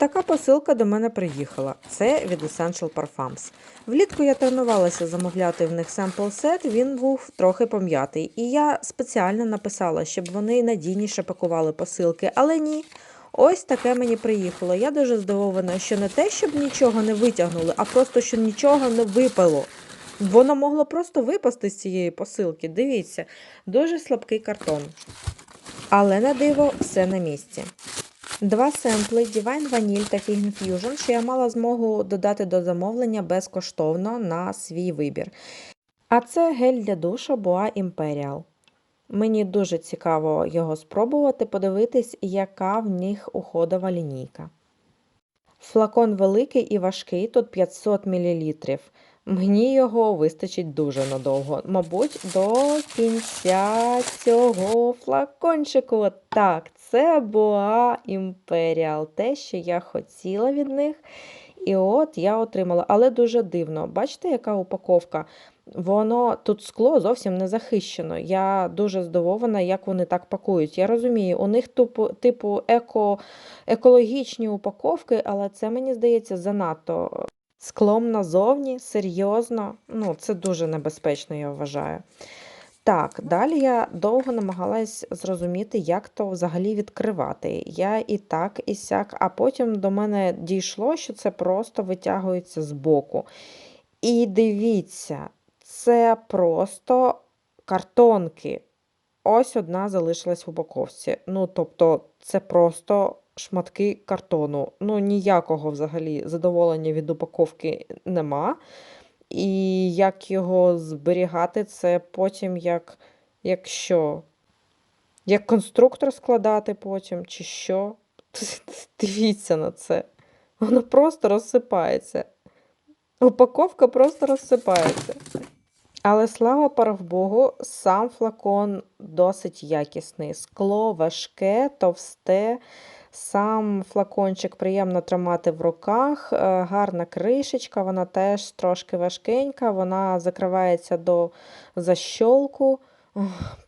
Така посилка до мене приїхала. Це від Essential Parfums. Влітку я тренувалася замовляти в них семпл сет, він був трохи пом'ятий. І я спеціально написала, щоб вони надійніше пакували посилки, але ні. Ось таке мені приїхало. Я дуже здивована, що не те, щоб нічого не витягнули, а просто що нічого не випало. Воно могло просто випасти з цієї посилки. Дивіться, дуже слабкий картон. Але на диво все на місці. Два семпли Divine Vanille та Fig Infusion, що я мала змогу додати до замовлення безкоштовно на свій вибір. А це гель для душу Boa Imperial. Мені дуже цікаво його спробувати, подивитись, яка в них уходова лінійка. Флакон великий і важкий, тут 500 мл. Мені його вистачить дуже надовго. Мабуть, до кінця цього флакончику. Так, це Боа Імперіал, те, що я хотіла від них. І от я отримала, але дуже дивно. Бачите, яка упаковка? Воно тут скло зовсім не захищено. Я дуже здивована, як вони так пакують. Я розумію, у них типу, типу еко, екологічні упаковки, але це мені здається занадто склом назовні, серйозно. Ну, це дуже небезпечно, я вважаю. Так, далі я довго намагалась зрозуміти, як то взагалі відкривати. Я і так, і сяк, а потім до мене дійшло, що це просто витягується з боку. І дивіться, це просто картонки. Ось одна залишилась в упаковці. Ну, тобто, це просто шматки картону. Ну, ніякого взагалі задоволення від упаковки нема. І як його зберігати, це потім як, як? Як конструктор складати потім, чи що? Дивіться на це. Воно просто розсипається. Упаковка просто розсипається. Але слава паровбогу, сам флакон досить якісний. Скло важке, товсте. Сам флакончик приємно тримати в руках, е, гарна кришечка, вона теж трошки важкенька, вона закривається до защолку.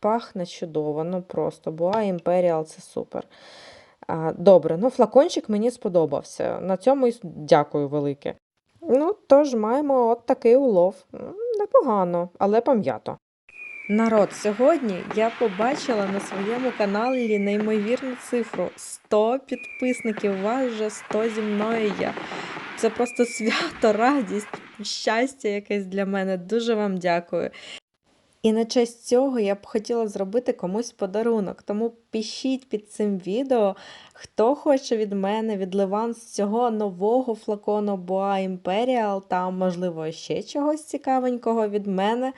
Пахне чудово, ну просто Boa Imperial це супер. Добре, ну флакончик мені сподобався. На цьому й дякую велике. Ну, тож маємо от такий улов. Непогано, але пом'ято. Народ, сьогодні я побачила на своєму каналі неймовірну цифру 100 підписників. Вас вже 100 зі мною є. Це просто свято, радість, щастя якесь для мене. Дуже вам дякую. І на честь цього я б хотіла зробити комусь подарунок. Тому пишіть під цим відео, хто хоче від мене відливан з цього нового флакону Boa Imperial та, можливо, ще чогось цікавенького від мене.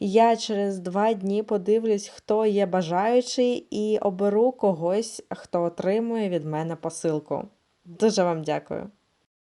Я через два дні подивлюсь, хто є бажаючий, і оберу когось, хто отримує від мене посилку. Дуже вам дякую.